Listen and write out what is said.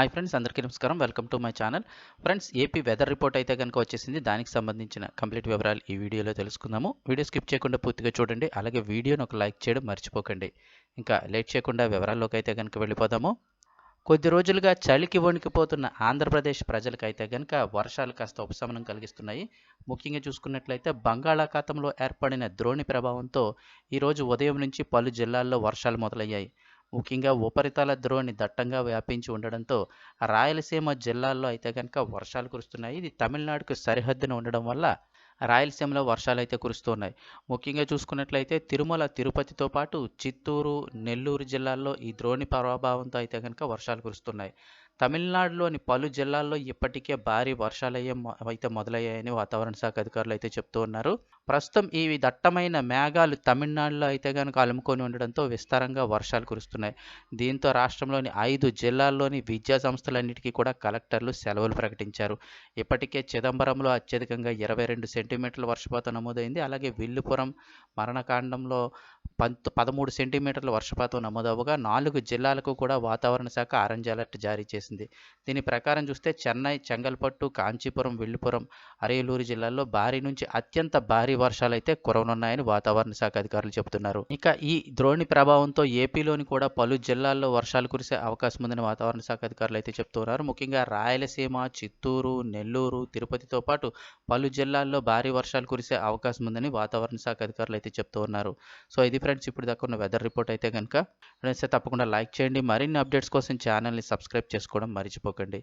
Hi friends అందరికీ నమస్కారం. Welcome to my channel. Friends AP weather report అయితే కనుక వచ్చేసింది. దానికి సంబంధించిన కంప్లీట్ వివరాలు ఈ వీడియోలో తెలుసుకుందాము. వీడియో స్కిప్ చేయకుండా పూర్తిగా చూడండి. అలాగే వీడియోను ఒక లైక్ చేయడం మర్చిపోకండి. ఇంకా లేట్ చేయకుండా వివరాల్లోకి అయితే కనుక వెళ్ళిపోదాము. కొద్ది రోజులుగా చలికి వణికిపోతున్న ఆంధ్రప్రదేశ్ ప్రజలకైతే కనుక వర్షాలు కాస్త ఉపశమనం కలిగిస్తున్నాయి. ముఖ్యంగా చూసుకున్నట్లయితే బంగాళాఖాతంలో ఏర్పడిన ద్రోణి ప్రభావంతో ఈరోజు ఉదయం నుంచి పలు జిల్లాల్లో వర్షాలు మొదలయ్యాయి. ముఖ్యంగా ఉపరితల ద్రోణి దట్టంగా వ్యాపించి ఉండడంతో రాయలసీమ జిల్లాల్లో అయితే కనుక వర్షాలు కురుస్తున్నాయి. ఇది తమిళనాడుకు సరిహద్దున ఉండడం వల్ల రాయలసీమలో వర్షాలు అయితే కురుస్తున్నాయి. ముఖ్యంగా చూసుకున్నట్లయితే తిరుమల తిరుపతితో పాటు చిత్తూరు నెల్లూరు జిల్లాల్లో ఈ ద్రోణి ప్రభావంతో అయితే కనుక వర్షాలు కురుస్తున్నాయి. తమిళనాడులోని పలు జిల్లాల్లో ఇప్పటికే భారీ వర్షాలయ్యే అయితే మొదలయ్యాయని వాతావరణ శాఖ అధికారులు అయితే చెప్తూ ఉన్నారు. ప్రస్తుతం ఈ దట్టమైన మేఘాలు తమిళనాడులో అయితే కనుక అలుముకొని ఉండడంతో విస్తారంగా వర్షాలు కురుస్తున్నాయి. దీంతో రాష్ట్రంలోని ఐదు జిల్లాల్లోని విద్యా సంస్థలన్నిటికీ కూడా కలెక్టర్లు సెలవులు ప్రకటించారు. ఇప్పటికే చిదంబరంలో అత్యధికంగా ఇరవై రెండు సెంటీమీటర్ల వర్షపాతం నమోదైంది. అలాగే విల్లుపురం మరణకాండంలో పంత పదమూడు సెంటీమీటర్ల వర్షపాతం నమోదవగా నాలుగు జిల్లాలకు కూడా వాతావరణ శాఖ ఆరెంజ్ అలర్ట్ జారీ చేసింది. దీని ప్రకారం చూస్తే చెన్నై చెంగల్పట్టు కాంచీపురం విల్లుపురం అరేలూరు జిల్లాల్లో భారీ నుంచి అత్యంత భారీ వర్షాలు అయితే కురవనున్నాయని వాతావరణ శాఖ అధికారులు చెబుతున్నారు. ఇక ఈ ద్రోణి ప్రభావంతో ఏపీలోని కూడా పలు జిల్లాల్లో వర్షాలు కురిసే అవకాశం ఉందని వాతావరణ శాఖ అధికారులు అయితే చెప్తున్నారు. ముఖ్యంగా రాయలసీమ చిత్తూరు నెల్లూరు తిరుపతితో పాటు పలు జిల్లాల్లో భారీ వర్షాలు కురిసే అవకాశం ఉందని వాతావరణ శాఖ అధికారులు అయితే చెప్తూ ఉన్నారు సో ఇది ఫ్రెండ్స్ ఇప్పుడు దాకా ఉన్న వెదర్ రిపోర్ట్ అయితే కనుక ఫ్రెండ్స్ తప్పకుండా లైక్ చేయండి. మరిన్ని అప్డేట్స్ కోసం ఛానల్ని సబ్స్క్రైబ్ చేసుకోవడం మర్చిపోకండి.